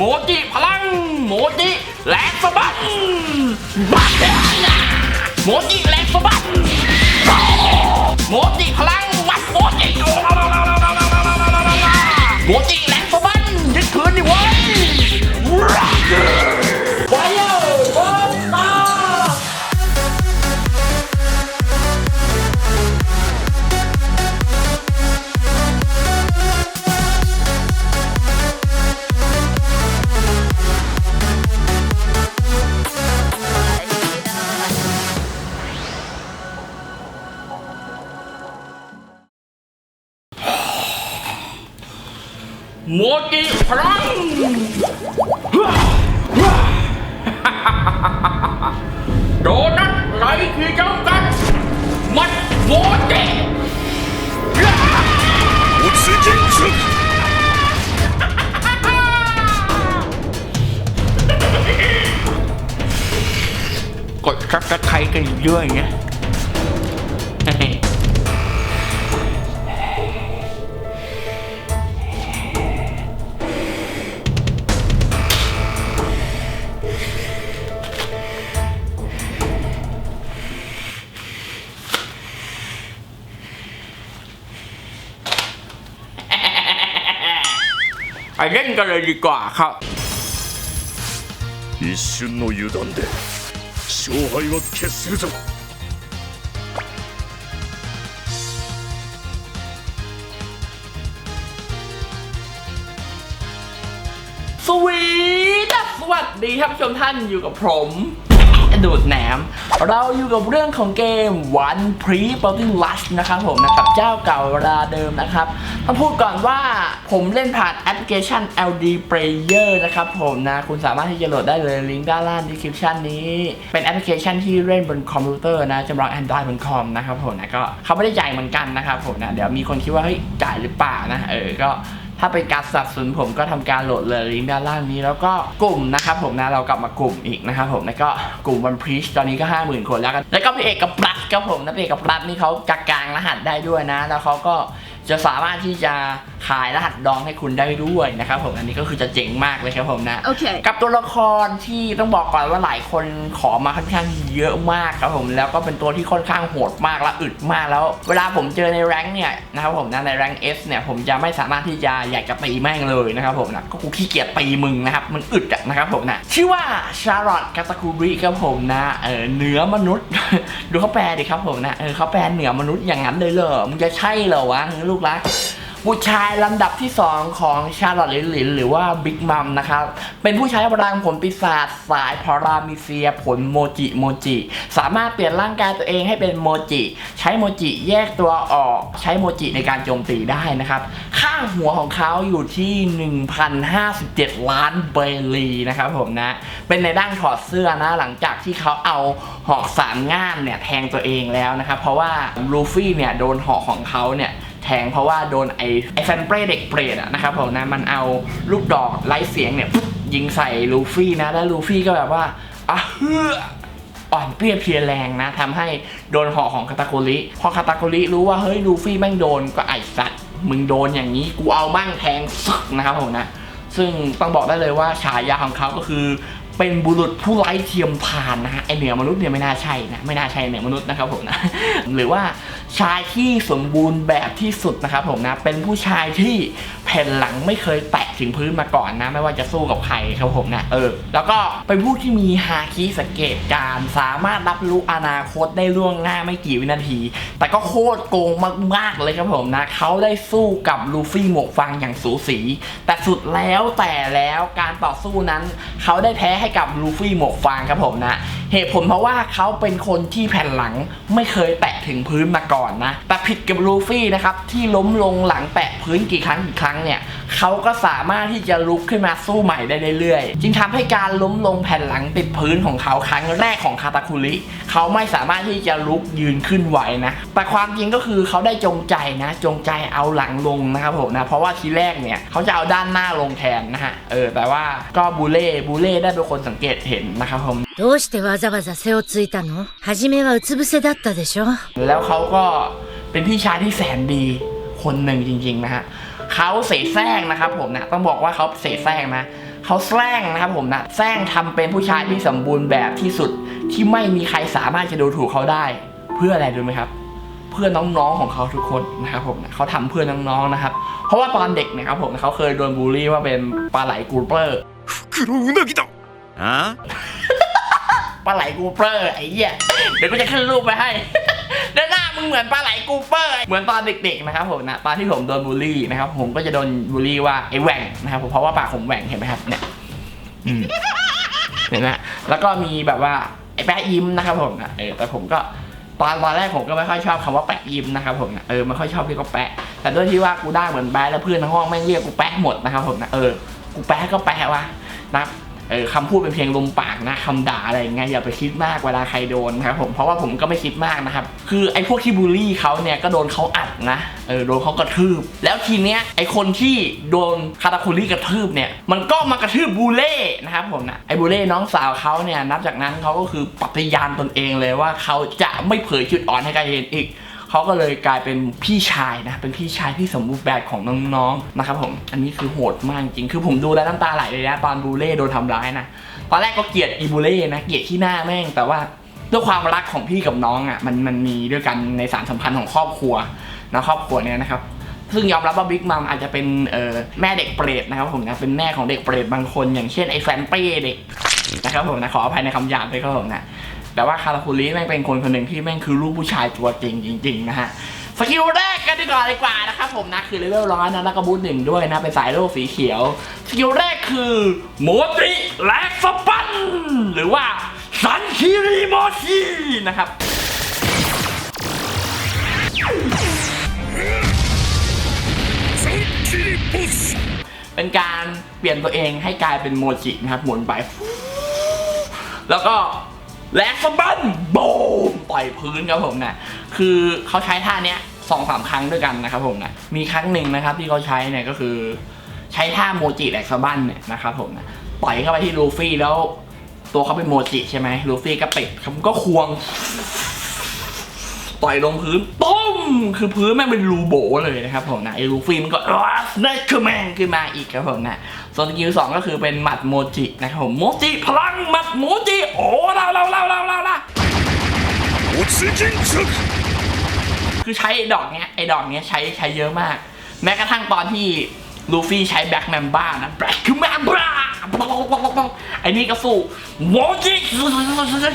โมจิพลัง โมจิแหลกสะบัดบัดโมจิแหลกสะบัดโมจิพลังวัดโมจิ โมจิพลังโดนัทไหลคือจำกัดมัดโมจิอุซึจิซึกดซับสไครต์กันเยอะๆอย่างเงี้ย ไปเล่นกันเลยดีกว่าครับ 一瞬の油断で勝敗は決するぞ สวีดสวัสดีท่านผู้ชมท่านอยู่กับผมดูดแหนม เราอยู่กับเรื่องของเกม One Pre b o u t i n g Rush นะครับผมนะครับเจ้าเก่าเวลาเดิมนะครับ ต้องพูดก่อนว่าผมเล่นผ่านแอปพลิเคชัน LD Player นะครับผมนะ คุณสามารถที่จะโหลดได้เลยลิงก์ด้านล่าง description นี้ เป็นแอปพลิเคชันที่เล่นบนคอมพิวเตอร์นะจำลอง Android บนคอมนะครับผมนะก็เขาไม่ได้จ่ายเหมือนกันนะครับผมนะเดี๋ยวมีคนคิดว่าเฮ้ยจ่ายหรือเปล่านะเออก็ถ้าเป็นการสนับสนุนผมก็ทำการโหลดเลยลิงก์ด้านล่างนี้ แล้วก็กลุ่มนะครับผมนะเรากลับมากลุ่มอีกนะครับผมแล้วก็กลุ่มวันพีชตอนนี้ก็ 5 0,000 คนแล้วกันแล้วก็พี่เอกกับปรัดครับผมนะพี่เอกกับปรัดนี่เขาจักกลางรหัสได้ด้วยนะ แล้วเขาก็ จะสามารถที่จะขายรหัสดองให้คุณได้ด้วยนะครับผมอันนี้ก็คือจะเจ๋งมากเลยครับผมนะ Okay. กับตัวละครที่ต้องบอกก่อนว่าหลายคนขอมาค่อนข้างเยอะมากครับผมแล้วก็เป็นตัวที่ค่อนข้างโหดมากและอึดมากแล้ว เวลาผมเจอในแรงค์เนี่ยนะครับผมนะในแรงค์ S เนี่ยผมจะไม่สามารถที่จะอยากจะตีแม่งเลยนะครับผมนะก็กูขี้เกียจตีมึงนะครับมันอึดอะนะครับผมนะชื่อว่าชาร์ลอตกาตาคูริครับผมนะเออเหนือมนุษย์ ดูเขาแปลดิครับผมนะเออเขาแปลเหนือมนุษย์อย่างนั้นเลยเหรอมึงจะใช่เหรอวะลูกรัก ผู้ชายลำดับที่ 2 ของชาลอตลินลินหรือว่าบิ๊กมัมนะครับ เป็นผู้ใช้พลังผลปีศาจสายพารามิเซียผลโมจิโมจิ สามารถเปลี่ยนร่างกายตัวเองให้เป็นโมจิ ใช้โมจิแยกตัวออกใช้โมจิในการโจมตีได้นะครับข้างหัวของเขาอยู่ที่ 1,057 ล้านเบลีนะครับผมนะ เป็นในด้านถอดเสื้อนะหลังจากที่เขาเอาหอกสามง่ามเนี่ยแทงตัวเองแล้วนะครับ เพราะว่าลูฟี่เนี่ยโดนหอกของเขาเนี่ย แทงเพราะว่าโดนไอ้ไอ้แฟนเปรเด็กเปรตอะนะครับผมนะมันเอาลูกดอกไร้เสียงเนี่ยยิงใส่ลูฟี่นะ แล้วลูฟี่ก็แบบว่าอะเฮืออ่อนเปรี้ยเพลียแรงนะทำให้โดนห่อของคาตาโกริพอคาตาโกริรู้ว่าเฮ้ยลูฟี่แม่งโดนก็ไอสัตว์มึงโดนอย่างนี้กูเอาบ้างแทงซึกนะครับผมนะ ซึ่งต้องบอกได้เลยว่าฉายาของเขาก็คือเป็นบุรุษผู้ไร้เทียมทานนะฮะไอเหนือมนุษย์เนี่ยไม่น่าใช่นะไม่น่าใช่เหนือมนุษย์นะครับผมนะหรือว่า ชายที่สมบูรณ์แบบที่สุดนะครับผมนะ เป็นผู้ชายที่แผ่นหลังไม่เคยแตะถึงพื้นมาก่อนนะ ไม่ว่าจะสู้กับใครครับผมนะเออ แล้วก็เป็นผู้ที่มีฮาคิสังเกตการสามารถรับรู้อนาคตได้ล่วงหน้าไม่กี่วินาที แต่ก็โคตรโกงมากๆเลยครับผมนะเขาได้สู้กับลูฟี่หมวกฟางอย่างสูสี แต่สุดแล้วแต่แล้วการต่อสู้นั้น เขาได้แพ้ให้กับลูฟี่หมวกฟางครับผมนะ เหตุผลเพราะว่าเขาเป็นคนที่แผ่นหลังไม่เคยแตะถึงพื้นมาก่อนนะแต่ผิดกับลูฟี่นะครับที่ล้มลงหลังแตะพื้นกี่ครั้งกี่ครั้งเนี่ยเขาก็สามารถที่จะลุกขึ้นมาสู้ใหม่ได้เรื่อยๆ จึงทำให้การล้มลงแผ่นหลังติดพื้นของเขาครั้งแรกของคาตาคุริเขาไม่สามารถที่จะลุกยืนขึ้นไหวนะ แต่ความจริงก็คือเขาได้จงใจนะ จงใจเอาหลังลงนะครับผมนะ เพราะว่าทีแรกเนี่ยเขาจะเอาด้านหน้าลงแทนนะฮะ เออ แต่ว่าก็บูเล่ บูเล่ได้เป็นคนสังเกตเห็นนะครับผม どうしてわざわざ背をついたの初めはうつ伏せだったでしょ แล้วเขาก็เป็นพี่ชายที่แสนดีคนหนึ่งจริง ๆ นะฮะเขาเสแสร้งนะครับผมนะต้องบอกว่าเขาเสแสร้งนะ เขาแสร้งนะครับผมนะแสร้งทำเป็นผู้ชายที่สมบูรณ์แบบที่สุดที่ไม่มีใครสามารถจะดูถูกเขาได้ เพื่ออะไรรู้ไหมครับ เพื่อน้องๆของเขาทุกคนนะครับผมนะเขาทำเพื่อน้องๆนะครับ เพราะว่าตอนเด็กเนะครับผมเขาเคยโดนบูลลี่ว่าเป็นปลาไหลกูเปอร์ 袋うなぎだあ ปลาไหลกูเปอร์ไอ้เหี้ยเดี๋ยวก็จะขึ้นรูปไปให้ด้านหน้ามึงเหมือนปลาไหลกูเปอร์เหมือนตอนเด็กๆนะครับผมนะตอนที่ผมโดนบูลลี่นะครับผมก็จะโดนบูลลี่ว่าไอ้แหว่งนะครับผมเพราะว่าปากผมแหว่งเห็นไหมครับเนี่ยเห็นไหมแล้วก็มีแบบว่าไอ้แปะยิ้มนะครับผมนะเออแต่ผมก็ตอนตอนแรกผมก็ไม่ค่อยชอบคำว่าแปะยิ้มนะครับผมนะเออไม่ค่อยชอบเรียกว่าแปะ แต่ด้วยที่ว่ากูได้เหมือนแปะแล้วเพื่อนทั้งห้องแม่งเรียกกูแปะหมดนะครับผมนะเออกูแปะก็แปะวะนะ เออคำพูดเป็นเพียงลมปากนะคำด่าอะไรอย่างเงี้ยอย่าไปคิดมากเวลาใครโดนนะครับผมเพราะว่าผมก็ไม่คิดมากนะครับ คือไอ้พวกที่บูลลี่เขาเนี่ยก็โดนเขาอัดนะเออโดนเขากระทืบ แล้วทีเนี้ยไอ้คนที่โดนคาตาคุรี่กระทืบเนี่ยมันก็มากระทืบบูเล่นะครับผมนะไอ้บูเล่น้องสาวเขาเนี่ยนับจากนั้นเขาก็คือปฏิญาณตนเองเลยว่าเขาจะไม่เผยจุดอ่อนให้ใครเห็นอีก เขาก็เลยกลายเป็นพี่ชายนะ เป็นพี่ชายที่สมบูรณ์แบบของน้องๆนะครับผมอันนี้คือโหดมากจริงคือผมดูแล้วน้ำตาไหลเลยนะตอนบูเล่โดนทำร้ายนะตอนแรกก็เกลียดอีบูเล่นะเกลียดที่หน้าแม่งแต่ว่าด้วยความรักของพี่กับน้องอะมันมันมีด้วยกันในสารสัมพันธ์ของครอบครัวนะครอบครัวเนี่ยนะครับซึ่งยอมรับว่าบิ๊กมัมอาจจะเป็นแม่เด็กเปรตนะครับผมนะเป็นแม่ของเด็กเปรตบางคน อย่างเช่นไอ้แฟนเป้เด็กนะครับผมนะขออภัยในคำหยาบด้วยครับผมนะ แต่ว่าคาราคูริแม่งเป็นคนคนหนึ่งที่แม่งคือลูกผู้ชายตัวจริงจริงนะฮะสกิลแรกกันดีกว่าดีกว่านะครับผมนะคือเลเวลร้อนนะแล้วก็บูทหนึ่งด้วยนะเป็นสายโลกสีเขียวสกิลแรกคือโมติแลกสปันหรือว่าสันคิริโมชินะครับเป็นการเปลี่ยนตัวเองให้กลายเป็นโมจินะครับหมุนไป แล้วก็ แลกสะบั้นโบมต่อยพื้นครับผมนะคือเขาใช้ท่าเนี้ยสองสามครั้งด้วยกันนะครับผมนะมีครั้งหนึ่งนะครับที่เขาใช้เนี่ยก็คือ ใช้ท่าโมจิแลกสะบั้นเนี่ยนะครับผมนะต่อยเข้าไปที่ลูฟี่แล้ว ตัวเขาเป็นโมจิใช่ไหมลูฟี่ก็ปิดเขาก็ควง ต่อยลงพื้นต้ คือพื้นแม่งเป็นรูโบเลยนะครับผมนะไอ้ลูฟี่มันก็นั่นคือแมนขึ้นมาอีกครับผมนะส่วนสกิลสองก็คือเป็นหมัดโมจินะครับผมโมจิพลังหมัดโมจิโอ้เราเราเราเราเราเราคือใช้ไอ้ดอกเนี้ยไอ้ดอกเนี้ยใช้ใช้เยอะมาก แม้กระทั่งตอนที่ ลูฟี่ใช้แบ็กแมนบ้านะแบ็กคือแมนบ้าไอ้นี่ก็สู้โว้จิ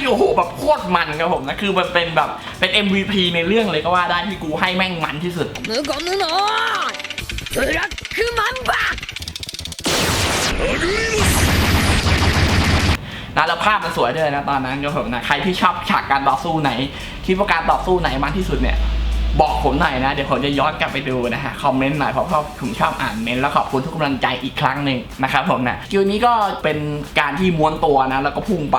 โอ้โหแบบโคตรมันครับผมนะคือมันเป็นแบบเป็น MVP ในเรื่องเลยก็ว่าได้ที่กูให้แม่งมันที่สุดมือก่อนมือหนอแบ็กคือมันบ้านะแล้วภาพมันสวยด้วยนะตอนนั้นครับผมนะใครที่ชอบฉากการต่อสู้ไหนคิดว่าการต่อสู้ไหนมันที่สุดเนี่ย บอกผมหน่อยนะ เดี๋ยวผมจะย้อนกลับไปดูนะฮะคอมเมนต์หน่อยเพราะเพราะผมชอบอ่านเมนต์แล้วขอบคุณทุกกำลังใจอีกครั้งหนึ่งนะครับผมนะสกิลนี้ก็เป็นการที่ม้วนตัวนะ แล้วก็พุ่งไป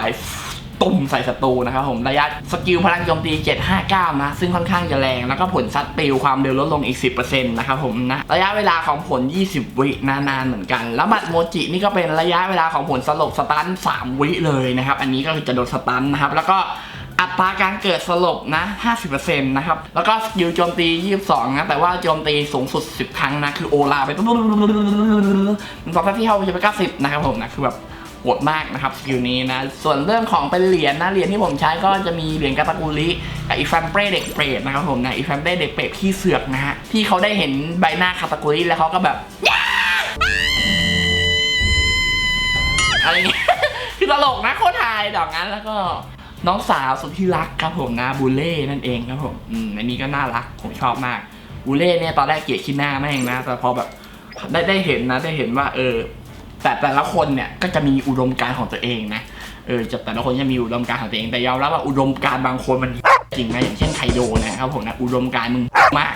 ตุ่มใส่ศัตรูนะครับผมระยะสกิลพลังโจมตี 759 นะ ซึ่งค่อนข้างจะแรง แล้วก็ผลซัดปิวความเร็วลดลงอีก 10%นะครับผมนะ ระยะเวลาของผล 20 วินานๆเหมือนกัน แล้วบัตรโมจินี่ก็เป็นระยะเวลาของผลสลบสตัน 3 วิเลยนะครับ อันนี้ก็จะโดนสตันนะครับ แล้วก็ อัตราการเกิดสลบนะ 50%นะครับ แล้วก็สกิลโจมตี 22 นะ แต่ว่าโจมตีสูงสุด 10 ครั้งนะ คือโอลาไปตุ๊มันสองที่เข้าไปจะไป90 นะครับผมนะ คือแบบโหดมากนะครับสกิลนี้นะ ส่วนเรื่องของเป็นเหรียญนะ เหรียญที่ผมใช้ก็จะมีเหรียญกาตากุริกับอีแฟมเปรเด็กเปรตนะครับผมนะอีแฟมเปรเด็กเปรตที่เสือกนะฮะ ที่เขาได้เห็นใบหน้าคาตากุริแล้วเขาก็แบบอะไรเงี้ยคือตลกนะโคตรไทยดอกนั้นแล้วก็ น้องสาวสุดที่รักครับผมนะบูเล่นั่นเองครับผมอืมอันนี้ก็น่ารักผมชอบมากบูเล่เนี่ยตอนแรกเกลียดขี้หน้าแม่งนะ แต่พอแบบได้ได้เห็นนะ ได้เห็นว่า เออ แต่แต่ละคนเนี่ยก็จะมีอุดมการณ์ของตัวเองนะเออจะแต่ละคนจะมีอุดมการณ์ของตัวเองแต่ยอมรับว่าอุดมการณ์บางคนมันจริงนะอย่างเช่นไคโดนะครับผมนะอุดมการณ์มึงมาก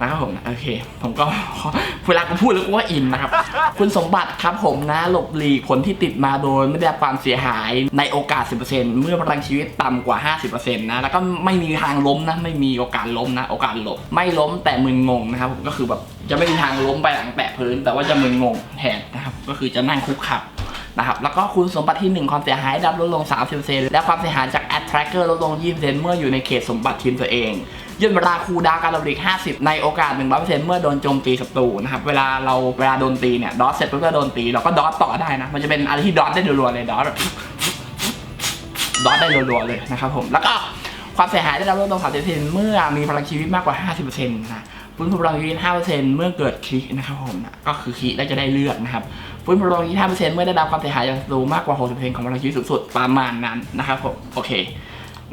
นะครับผมนะโอเค ผมก็เวลาพูดแล้วกูว่าอินนะครับ คุณสมบัติครับผมนะหลบหลีกผลที่ติดมาโดยไม่ได้รับความเสียหายในโอกาส 10%เมื่อพลังชีวิตต่ำกว่า 50%นะแล้วก็ไม่มีทางล้มนะ ไม่มีโอกาสล้มนะ โอกาสหลบไม่ล้มแต่มึนงงนะครับผมก็คือแบบจะไม่มีทางล้มไปหลังแตะพื้น แต่ว่าจะมึนงงแทนนะครับก็คือจะนั่งคุกข่านะครับแล้วก็คุณสมบัติที่ 1 ความเสียหายดับลดลง 30%และความเสียหายจาก a d tracker ลดลง 20%เมื่ออยู่ในเขตสมบัติทีมตัวเอง ย่นเวลาคูดาวน์การระเบิด50 ในโอกาส 100%เมื่อโดนโจมตีศัตรูนะครับเวลาเราเวลาโดนตีเนี่ยดอสเสร็จปุ๊บก็โดนตีเราก็ดอสต่อได้นะ มันจะเป็นอะไรที่ดอสได้รัวๆเลยดอสแบบดอทได้รัวๆเลยนะครับผมแล้วก็ความเสียหายได้รับลดลง30%เมื่อมีพลังชีวิตมากกว่า 50%นะฟื้นฟูพลังชีวิต5%เมื่อเกิดคลินะครับผมนะก็คือคลิแล้จะได้เลือดนะครับฟื้นฟูพลังชีวิต5%เมื่อได้รับความเสียหายจากศัตรูมากกว่า 60%ของพลังชีวิตสูงสุดประมาณนั้นนะครับผมโอเค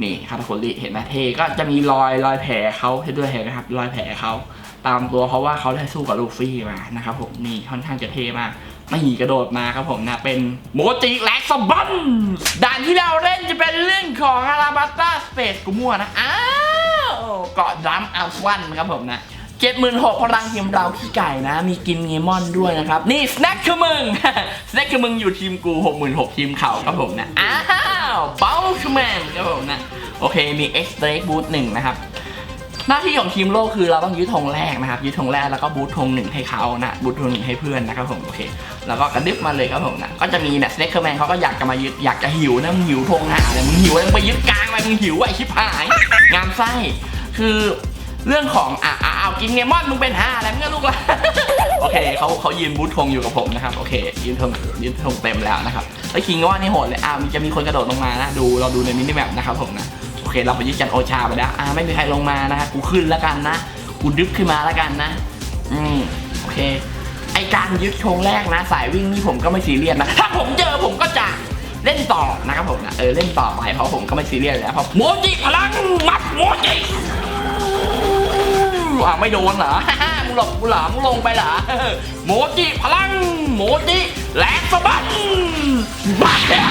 นี่คาตาโคลิเห็นไหมเทก็จะมีรอยรอยแผลเขาเห้ด้วยเห็นไหมครับ รอยแผลเขาตามตัวเพราะว่าเขาได้สู้กับลูฟี่มานะครับผมนี่ค่อนข้างจะเท่มากไม่กระโดดมาครับผมนะ เป็นโมจิแล็กซ์บันด่านที่เราเล่นจะเป็นเรื่องของอาราบัตตาสเปซกูมั่วนะ อ้าว เกาะดัมอัลฟันครับผมนะ เจ็ดหมื่นหกพลังทีมเราขี้ไก่นะ มีกินเงมอนด้วยนะครับ นี่สแน็คคือมึง สแน็คคือมึงอยู่ทีมกูหกหมื่นหกทีมเขาครับผมนะ อ้าวบ้าคือแมนครับผมนะ โอเค มี X Drake Boost หนึ่งนะครับ หน้าที่ของทีมโลกคือเราต้องยึดธงแรกนะครับ ยึดธงแรกแล้วก็บูทธงหนึ่งให้เขานะ บูทธงหนึ่งให้เพื่อนนะครับผม โอเค แล้วก็กระดึบมาเลยครับผมนะ ก็จะมีเนี่ยสเน็คเคอร์แมนเขาก็อยากจะมายึด อยากจะหิวนะ มึงหิวธงหาเลยมึงหิวแล้วมึงไปยึดกลางไปมึงหิวไอ้ชิบหาย งามไส้ คือ เรื่องของอะอะเอากินเนมอนมึงเป็นห่าอะไรมึงก็ลูกละโอเคเขาเขายืนบูทธงอยู่กับผมนะครับโอเค ยืนธงยืนธงเต็มแล้วนะครับแล้วคิงว่านี่โหดเลยอะมันจะมีคนกระโดดลงมานะดูเราดูในมินิแมปนะครับผมนะโอเค เราไปยึดจันโอชาไปแล้วอ่าไม่มีใครลงมานะฮะกูขึ้นแล้วกันนะกูดึบขึ้นมาแล้วกันนะ อืมโอเค ไอการยึดธงแรกนะ สายวิ่งนี่ผมก็ไม่ซีเรียสนะถ้าผมเจอผมก็จะเล่นต่อนะครับผมนะเออเล่นต่อไปเพราะผมก็ไม่ซีเรียสแล้วเพราะโมจิพลังมัดโมจิ อ่าไม่โดนเหรอมึงหลบกูเหรอมึงลงไปเหรอโมจิพลังโมจิแหลกสะบัดบัดเนี่ย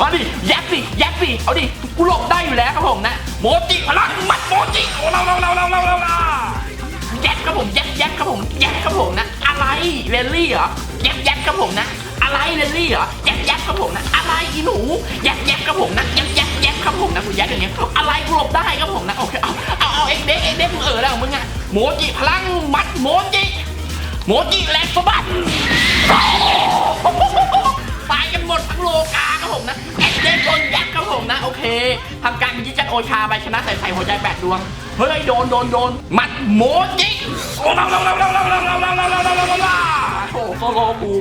มาดิยัดสิยัดสิเอาดิกูหลบได้อยู่แล้วครับผมนะ โมจิพลังมัดโมจิโอ้เราเราเราเราเราเราเรายัดครับผมยัดยัดครับผมยัดครับผมนะ อะไรเรนลี่เหรอยัดยัดครับผมนะ อะไรเรนลี่เหรอยัดยัดครับผมนะ อะไรอีหนูยัดยัดครับผมนะยัดยัด แยกครับผมนะกูแยกอย่างเงี้ยอะไรกูหลบได้ครับผมนะโอเคเอาเอาเอาเอ็กเด็กเอ็กเด็กมึงเออแล้วมึงอะโมจิพลังมัดโมจิโมจิแลกสบัดตายกันหมดทั้งโลกาครับผมนะเอ็กเด็กโดนแยักครับผมนะโอเคทำการยิงจัดโอชาไปชนะใส่ใส่หัวใจแปดดวงเฮ้ยโดนโดนโดนมัดโมจิโอ้โหโซโลกู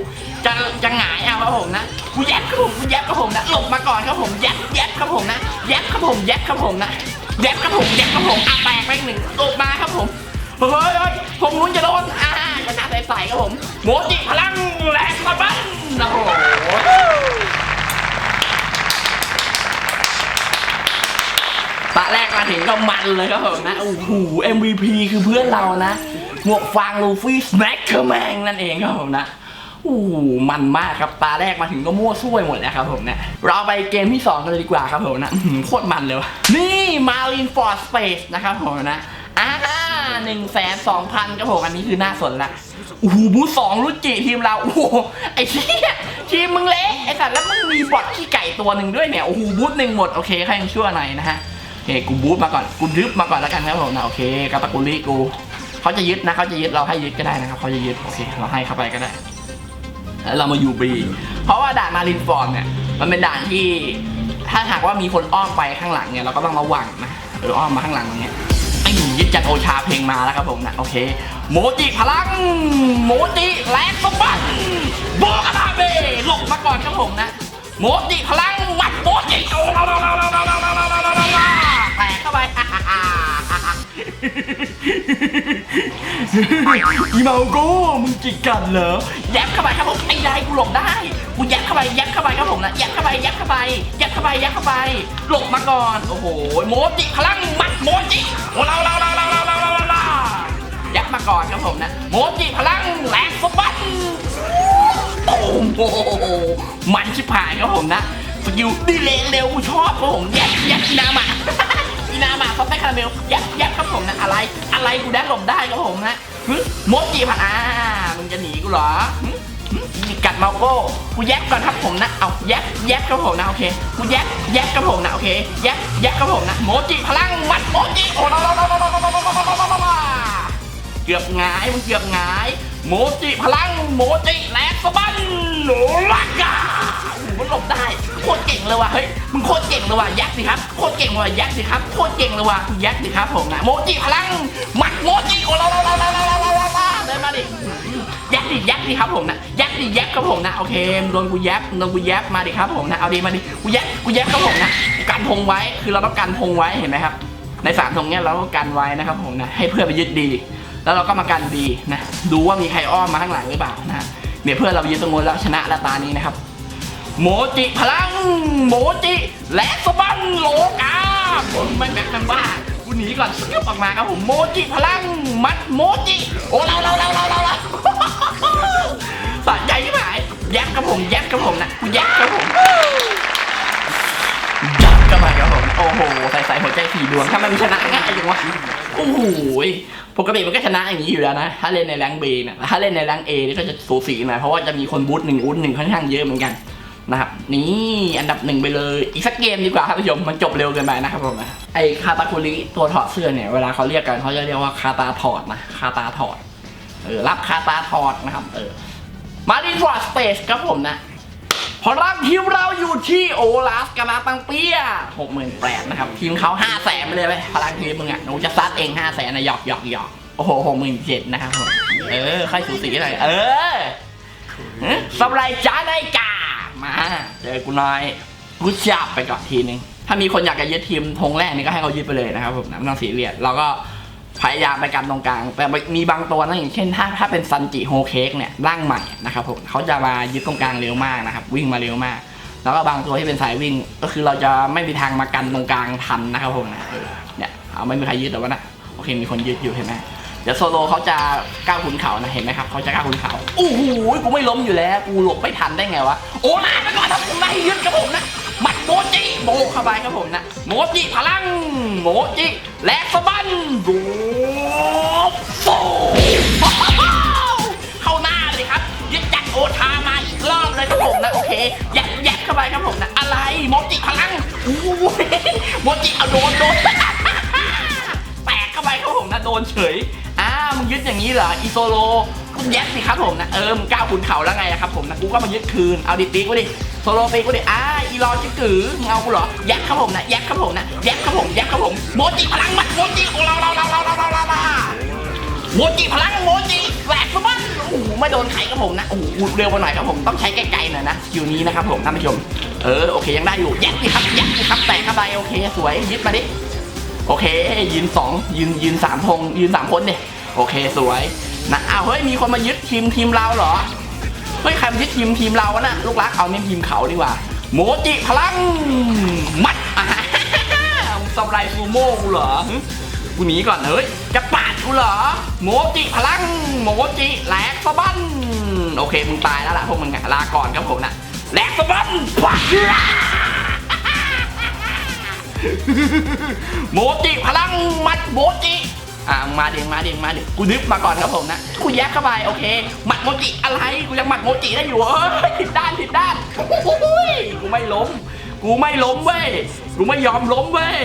จะจะหงายเอาครับผมนะกูยัดครับผมกูยัดครับผมนะหลบมาก่อนครับผมยัดยัดครับผมนะยัดครับผมยัดครับผมนะยัดครับผมยัดครับผมอะแตกไปหนึ่งหลบมาครับผมเฮ้ยเฮ้ยผมลุ้นจะโดนอ่าชนะใส่ๆครับผมโมจิพลังแรงสะบั้นโอ้โหตะแรกมาถึงก็มันเลยครับผมนะโอ้โห MVP คือเพื่อนเรานะ หมวกฟางลูฟี่ สแน็คเคอร์แมงนั่นเองครับผมนะ โอ้มันมากครับตาแรกมาถึงก็มั่วซั่วหมดแล้วครับผมเนะเราไปเกมที่ 2 กันเลยดีกว่าครับผมนะหือโคตรมันเลยวะนี่มารินฟอร์ดสเปซนะครับผมนะอ่าหนึ่งแสนสองพันครับผมอันนี้คือน่าสนละโอ้โหบูสองรุจิทีมเราโอ้โหไอ้เหี้ยทีมมึงเละไอ้สัตว์แล้วมึงมีบอทขี้ไก่ตัวหนึ่งด้วยเนี่ยโอ้โหบูธหนึ่งหมดโอเคใครยังชั่วหน่อยนะฮะโอเคกูบูทมาก่อนกูดึบมาก่อนแล้วกันครับผมนะโอเคกาตากุริกูเขาจะยึดนะเขาจะยึดเราให้ยึดก็ได้นะครับเขาจะยึดโอเคเราให้เข้าไปก็ได้ แล้วเรามาอยู่บีเพราะว่าด่านมารินฟอร์ดเนี่ยมันเป็นด่านที่ถ้าหากว่ามีคนอ้อมไปข้างหลังเนี่ยเราก็ต้องระวังนะเอออ้อมมาข้างหลังอย่างเงี้ยไอ้หนูยึดจัดโอชาเพลงมาแล้วครับผมนะโอเคโมจิพลังโมจิแรงสมบัติโบกานาเบหลบมาก่อนครับผมนะโมจิพลังมัดโมจิโอ้เราเราเราเราเราเราเราเราเราเราเราแตกเข้าไป อีเมาโก้มึงจิกกันเหรอแยัดเข้าไปครับผมไอ้ยายกูหลบได้กูยัดเข้าไปยัดเข้าไปครับผมนะยัดเข้าไปยัดเข้าไปยัดเข้าไปยัดเข้าไปหลบมาก่อนโอ้โหโมจิพลังมัดโมจิโอ้เราเราเราเราเราเราเราเรายัดมาก่อนครับผมนะโมจิพลังแรงสะบัดโอ้โหมันชิบหายครับผมนะสกิลดีเลยเร็วกูชอบครับผมยัดยัดนามา อีนามาซอสแป้คาราเมลยัดยัดครับผมนะอะไร อะไรกูแดนหลบได้ครับผมนะโมจิผ่านอ่ามึงจะหนีกูเหรอหึหึกัดเมาโก้กูแยกก่อนครับผมนะ เอาแยกแยกครับผมนะโอเคกูแยกแยกครับผมนะโอเคแยกแยกครับผมนะโมจิพลังมัดโมจิโอ้โหเกือบหงายมึงเกือบหงาย โมจิพลังโมจิแลกสะบันโหลักกาโอ้โหันหลบได้โคตรเก่งเลยว่ะเฮ้ยมึงโคตรเก่งเลยว่ะยักษ์สิครับโคตรเก่งเลยว่ะยักษ์สิครับโคตรเก่งเลยว่ะยักษ์สิครับผมนะโมจิพลังหมัดโมจิโอ้เราเาเาเาเาเาเาเดิมาดิยักษ์ดิยักษ์ดิครับผมนะยักษ์ดิยักษ์ครับผมนะโอเคโดนกูยักษ์โดนกูยักษ์มาดิครับผมนะเอาดีมาดิกูยักษ์กูยักษ์ครับผมนะกันพงไว้คือเราต้องกันพงไว้เห็นไหมครับในสามตงเนี้ยเราต้องกันไว้นะครับผมนะให้เพื่อนไปยึดดี แล้วเราก็มากันดีนะดูว่ามีใครอ้อมมาข้างหลังหรือเปล่านะเนี่ยเพื่อนเรายึดตรงนู้นแล้วชนะแล้วตานี้นะครับ โมจิพลัง โมจิ และสะบันโลกาผมไม่แบกมันบ้ากูหนีก่อนสกิปออกมาครับผมโมจิพลัง มัดโมจิ โอ้เราเราเราเราเราเราสะใจที่ไหนแยบกับผมแยบกับผมนะกูแยบกับผมยับกันไปครับผมโอ้โหใส่ใส่หัวใจสี่ดวงถ้ามันชนะง่ายจังวะโอ้โหปกติมันก็ชนะอย่างนี้อยู่แล้วนะ ถ้าเล่นในแรงเบนี่ยถ้าเล่นในแรงเอนี่ก็จะสูสีหน่อยเพราะว่าจะมีคนบูทหนึ่งอูทหนึ่งค่อนข้างเยอะเหมือนกัน นะครับนี่อันดับหนึ่งไปเลย อีกสักเกมดีกว่าครับผู้ชมมันจบเร็วเกินไปนะครับผมนะไอคาตาคุริตัวถอดเสื้อเนี่ยเวลาเขาเรียกกันเขาจะเรียกว่าคาตาถอดนะคาตาถอดเออรับคาตาถอดนะครับเออมาดิฟอร์สเปซครับผมนะพลังทีมเราอยู่ที่โอลาสกาลาตังเปียหกหมื่นแปดนะครับ ทีมเขาห้าแสนไปเลยไปพลังทีมมึงอะหนูจะซัดเองห้าแสนนะหยอกหยอกหยอกโอ้โหหกหมื่นเจ็ดนะครับผมเออค่อยสูสีหน่อยเออสำไรจ้าได้กา มาเจอกูน้อยกูจับไปก่อนทีนึง ถ้ามีคนอยากจะยึดทีมธงแรกนี่ก็ให้เขายึดไปเลยนะครับผมนะน้องสีเรียสเราก็พยายามไปกันตรงกลาง แต่มีบางตัวนะอย่างเช่น ถ้าถ้าเป็นซันจิโฮเค้กเนี่ยร่างใหม่นะครับผมเขาจะมายึดตรงกลางเร็วมากนะครับ วิ่งมาเร็วมาก แล้วก็บางตัวที่เป็นสายวิ่ง ก็คือเราจะไม่มีทางมากันตรงกลางทันนะครับผมนะเออเนี่ยเอาไม่มีใครยึดแต่ว่านะโอเคมีคนยึดอยู่เห็นไหม เดี๋ยวโซโลเขาจะก้าวขุนเขานะเห็นไหมครับเขาจะก้าวขุนเขาโอ้โหกูไม่ล้มอยู่แล้ว กูหลบไม่ทันได้ไงวะโอ้ลาไปก่อนครับผมนายยึดครับผมนะหมัดโมจิโบกเข้าไปครับผมนะโมจิพลังโมจิแลกสะบันดูโฟเข้าหน้าเลยครับยึดจัดโอทามาอีกรอบเลยครับผมนะโอเคยัดยัดเข้าไปครับผมนะอะไรโมจิพลังโอ้โมจิเอาโดนโดนแตกเข้าไปครับผมนะโดนเฉย มึงยึดอย่างนี้เหรออีโซโลกูแยัดสิครับผมนะเออมึงก้าวขุนเขาแล้วไงอะครับผมนะกูก็มายึดคืนเอาดิปีกูดิโซโลปีกูดิอ้าอีรอจิกือมึงเอากูเหรอยัดครับผมนะยัดครับผมนะยัดครับผมยัดครับผมโมจิพลังมัดโมจิโอ้เราเราเราเราเราเราเราโมจิพลังโมจิแหวกสะบั้นโอ้โหไม่โดนไถครับผมนะโอ้โหเร็วไปหน่อยครับผมต้องใช้ไกลๆหน่อยนะสกิลนี้นะครับผมท่านผู้ชมเออโอเคยังได้อยู่ยัดสิครับยัดสิครับแตกเข้าไปโอเคสวยยึดมาดิโอเคยืนสองยืนยืนสามธงยืนสามคนเนี่ย โอเคสวยนะอ้าวเฮ้ยมีคนมายึดทีมทีมเราเหรอเฮ้ยใครมายึดทีมทีมเราวะน่ะลูกรักเอาเนี่ยทีมเขาดีกว่าโมจิพลังมัดอ่ามึงสไลฟูโม่กูเหรอกูหนีก่อนเฮ้ยจะปาดกูเหรอโมจิพลังโมจิแหลกสะบั้นโอเคมึงตายแล้วล่ะพวกมึงอะลาก่อนครับผมนะแหลกสะบั้นปักโมจิพลังมัดโมจิ อ่ามาเดี๋ยวมาเดี๋ยวมาเดี๋ยวกูนึกมาก่อนครับผมนะกูแยกเข้าไปโอเคหมัดโมจิอะไรกูยังหมัดโมจิได้อยู่เอ้ยผิดด้านผิดด้านโอ้ยกูไม่ล้ม กูไม่ล้มเว้ยกูไม่ยอมล้มเว้ย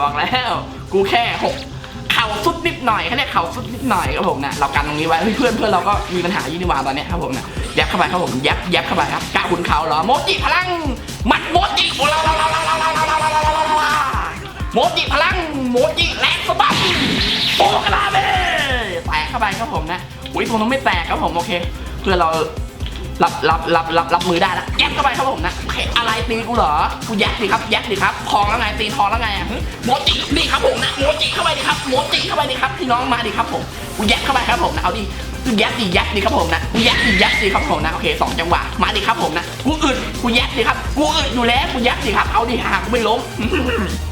บอกแล้ว กูแค่หกเข่าสุดนิดหน่อยแค่เนี้ยเข่าสุดนิดหน่อยครับผมนะเรากันตรงนี้ไว้เพื่อนเพื่อนเราก็มีปัญหายี่นี่วาตอนเนี้ยครับผมนะแยกเข้าไปครับผมแยกแยกเข้าไปครับกล้าขุนเขาเหรอโมจิพลังหมัดโมจิเราเาเาเาเาเา โมจิพลังโมจิแรงสะบัดโปกระลาเบแตกเข้าไปครับผมนะอุ้ยตรงนั้นไม่แตกครับผมโอเค เพื่อเรารับรับรับรับรับมือได้แล้วแยกเข้าไปครับผมนะโอเคอะไรตีกูเหรอกูแยกดิครับแยกดิครับทองแล้วไงตีทองแล้วไงอะโมจินี่ครับผมนะโมจิเข้าไปดิครับโมจิเข้าไปดิครับพี่น้องมาดิครับผมกูแยกเข้าไปครับผมนะเอาดิ กูแยกดิแยกดิครับผมนะกูแยกดิแยกดิครับผมนะโอเคสองจังหวะมาดิครับผมนะกูอึดกูแยกดิครับกูอึดอยู่แล้วกูแยกดิครับเอาดิหากูไม่ล้ม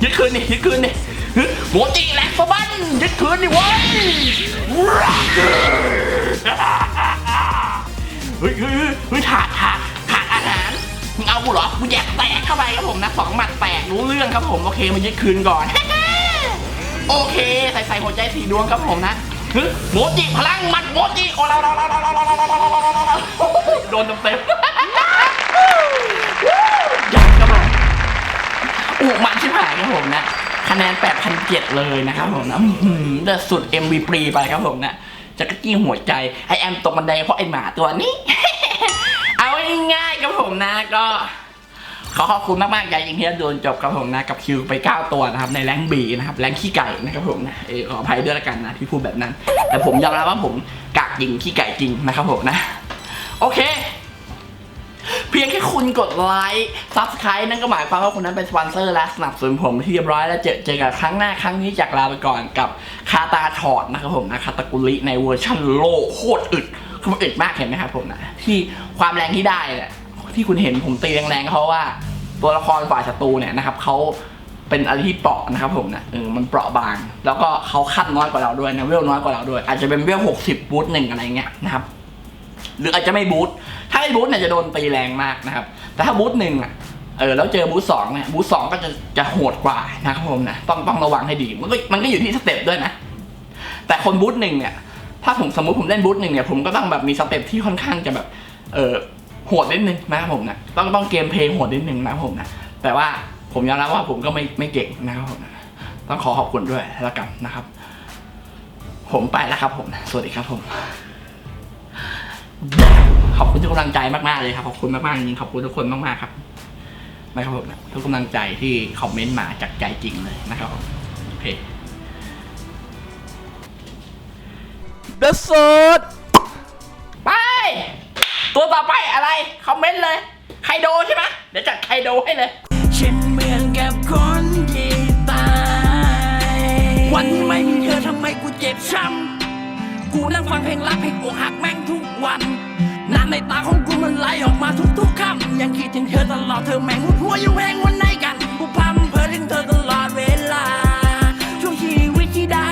ยึดคืนดิยึดคืนดิฮึโมจิแหลกสะบั้นยึดคืนดิเว้ยเฮ้ยเฮ้ยเฮ้ยถาดถาดถาดอาหารมึงเอากูเหรอกูแยกแตกเข้าไปครับผมนะสองหมัดแตกรู้เรื่องครับผมโอเคมายึดคืนก่อน โอเค ใส่ใส่หัวใจสีดวงครับผมนะึโมจิพลังมัดโมจิโอ้เราเราเราเราเราเราเราเราโดนเต็มๆยัดครับผมอุมันชิบหายครับผมนะคะแนน8,007เลยนะครับผมนะอื้อหือเดอะสุด MVP ไปครับผมนะจะกระกี้หัวใจไอแอมตกบันไดเพราะไอหมาตัวนี้ เอาง่ายๆครับผมผมนะก็ ขอขอบคุณมากๆใหญ่ยิงที่โดนจบครับผมนะกับคิวไป 9 ตัวนะครับในแรงบีนะครับแรงขี้ไก่นะครับผมนะเออขออภัยด้วยละกันนะที่พูดแบบนั้น แต่ผมยอมรับว่าผมกากยิงขี้ไก่จริงนะครับผมนะ โอเคเพียงแค่คุณกดไลค์ซับสไคร b ์นั่นก็หมายความว่าคุณนั้นเป็นสปอนเซอร์และสนับสนุนผมที่เรียบร้อยแล้วเจอเจอกันครั้งหน้าครั้งนี้จากลาไปก่อนกับคาตาถอดนะครับผมนะคาตากุลิในเวอร์ชันโลโคตรอึดคือมันอึดมากเห็นไหมครับผมนะที่ความแรงที่ได้เนี่ยที่คุณเห็นผมตีแรงๆเพราะว่า ตัวละครฝ่ายศัตรูเนี่ยนะครับเขาเป็นอะไรที่เปราะนะครับผมนะเออมันเปราะบาง แล้วก็เขาขั้นน้อยกว่าเราด้วยนะเวลน้อยกว่าเราด้วย อาจจะเป็นเวลหกสิบบูทหนึ่งอะไรเงี้ยนะครับ หรืออาจจะไม่บูทถ้าไม่บูทเนี่ยจะโดนตีแรงมากนะครับ แต่ถ้าบูทหนึ่งอะเออแล้วเจอบูทสองเนี่ยบูทสองก็จะจะโหดกว่านะครับผมนะต้องต้องระวังให้ดีมันก็มันก็อยู่ที่สเต็ปด้วยนะ แต่คนบูทหนึ่งเนี่ย ถ้าผมสมมติผมเล่นบูทหนึ่งเนี่ยผมก็ต้องแบบมีสเต็ปที่ค่อนข้างจะแบบ เออ โหดนิดนึงนะครับผมนะต้องต้องเกมเพลย์โหดนิดนึงนะครับผมนะแต่ว่าผมยอมรับว่าผมก็ไม่ไม่เก่งนะครับผมนะต้องขอขอบคุณด้วยแล้วกันนะครับ ผมไปแล้วครับผมสวัสดีครับผม ขอบคุณทุกกำลังใจมากๆเลยครับขอบคุณมากๆจริงๆขอบคุณทุกคนมากๆครับนะครับผมนะทุกกำลังใจที่คอมเมนต์มาจากใจจริงเลยนะครับผมโอเคเดอะสดไป ตัวต่อไปอะไรคอมเมนต์เลยไคโดใช่ไหมเดี๋ยวจัดไคโดให้เลยฉันเหมือนกับคนที่ตายวันที่ไม่มีเธอทำไมกูเจ็บช้ำกูนั่งฟังเพลงรักเพลงอกหักแม่งทุกวันน้ำในตาของกูมันไหลออกมาทุกๆคำยังคิดถึงเธอตลอดเธอแม่งหัวอยู่แพงวันไหนกันกูพำเพอถึงเธอตลอด